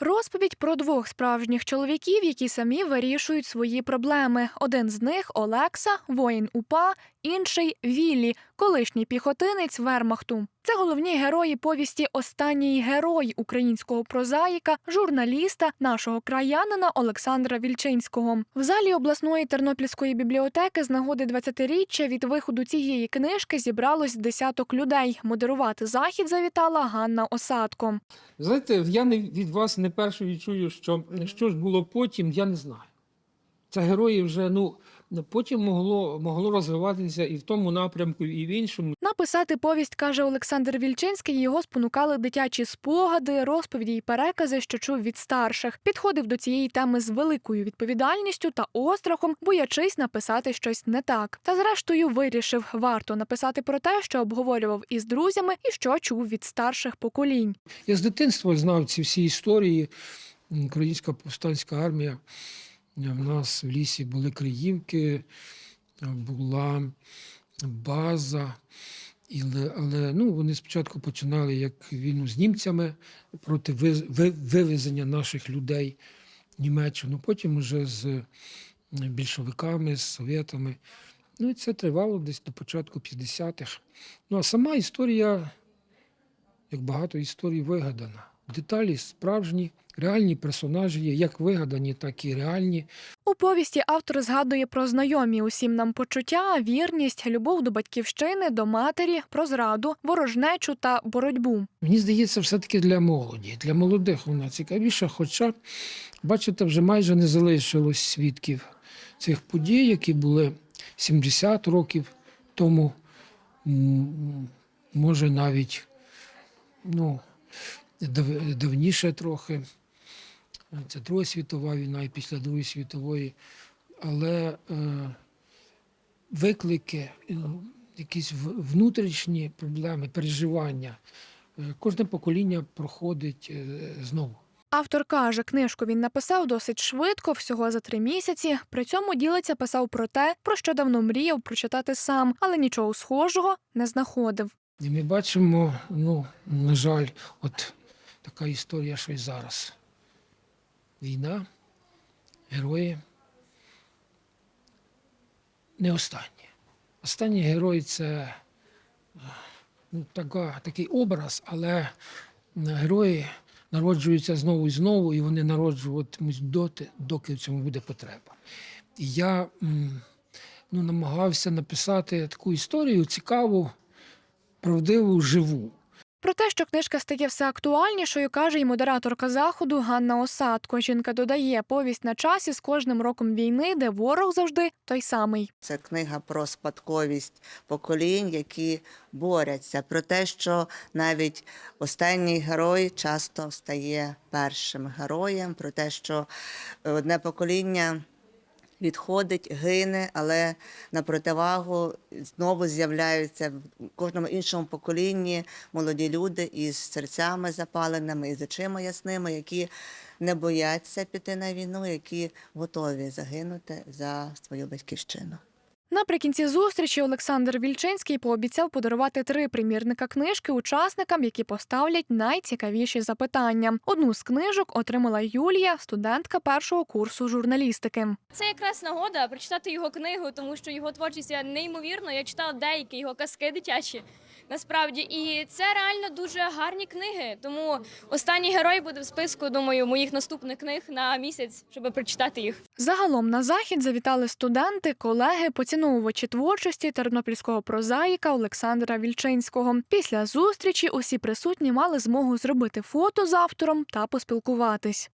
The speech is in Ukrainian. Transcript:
Розповідь про двох справжніх чоловіків, які самі вирішують свої проблеми. Один з них Олекса, воїн УПА, інший Віллі, колишній піхотинець Вермахту. Це головні герої повісті Останній герой українського прозаїка, журналіста, нашого краянина Олександра Вільчинського. В залі обласної тернопільської бібліотеки з нагоди 20-річчя від виходу цієї книжки зібралось десяток людей. Модерувати захід завітала Ганна Осадко. Знаєте, я не, від вас не першою чую, що, що ж було потім, я не знаю. Це герої вже, ну, потім могло, могло розвиватися і в тому напрямку, і в іншому. Написати повість, каже Олександр Вільчинський, його спонукали дитячі спогади, розповіді й перекази, що чув від старших. Підходив до цієї теми з великою відповідальністю та острахом, боячись написати щось не так. Та зрештою вирішив, варто написати про те, що обговорював із друзями і що чув від старших поколінь. Я з дитинства знав ці всі історії. Українська повстанська армія. В нас в лісі були Криївки, була база. Але, ну, вони спочатку починали як війну з німцями проти ви- ви- вивезення наших людей в Німеччину, потім вже з більшовиками, з совєтами. Ну і це тривало десь до початку 50-х. Ну а сама історія, як багато історій, вигадана. Деталі справжні, реальні персонажі є, як вигадані, так і реальні. У повісті автор згадує про знайомі усім нам почуття, вірність, любов до батьківщини, до матері, про зраду, ворожнечу та боротьбу. Мені здається, все-таки для молоді, для молодих вона цікавіша, хоча, бачите, вже майже не залишилось свідків цих подій, які були 70 років тому, може навіть ну, дав- давніше трохи. Це Друга світова війна і після Другої світової. Але е, виклики, е, якісь внутрішні проблеми, переживання. Е, Кожне покоління проходить е, знову. Автор каже, книжку він написав досить швидко, всього за три місяці. При цьому ділиться писав про те, про що давно мріяв прочитати сам, але нічого схожого не знаходив. І ми бачимо, ну, на жаль, от така історія, що й зараз. Війна, герої. Не останні. Останні герої це е, ну, така, такий образ, але герої народжуються знову і знову, і вони народжуватимуть доти, доки в цьому буде потреба. І я ну, намагався написати таку історію цікаву, правдиву, живу. Про те, що книжка стає все актуальнішою, каже й модераторка заходу Ганна Осадко. Жінка додає, повість на часі з кожним роком війни, де ворог завжди той самий. Це книга про спадковість поколінь, які борються, про те, що навіть останній герой часто стає першим героєм, про те, що одне покоління. Відходить, гине, але на противагу знову з'являються в кожному іншому поколінні молоді люди із серцями запаленими, із очима ясними, які не бояться піти на війну, які готові загинути за свою батьківщину. Наприкінці зустрічі Олександр Вільчинський пообіцяв подарувати три примірника книжки учасникам, які поставлять найцікавіші запитання. Одну з книжок отримала Юлія, студентка першого курсу журналістики. Це якраз нагода прочитати його книгу, тому що його творчість неймовірно. Я читала деякі його казки дитячі. Насправді, і це реально дуже гарні книги. Тому останній герой буде в списку, думаю, моїх наступних книг на місяць, щоб прочитати їх. Загалом на захід завітали студенти, колеги, поціновувачі творчості тернопільського прозаїка Олександра Вільчинського. Після зустрічі усі присутні мали змогу зробити фото з автором та поспілкуватись.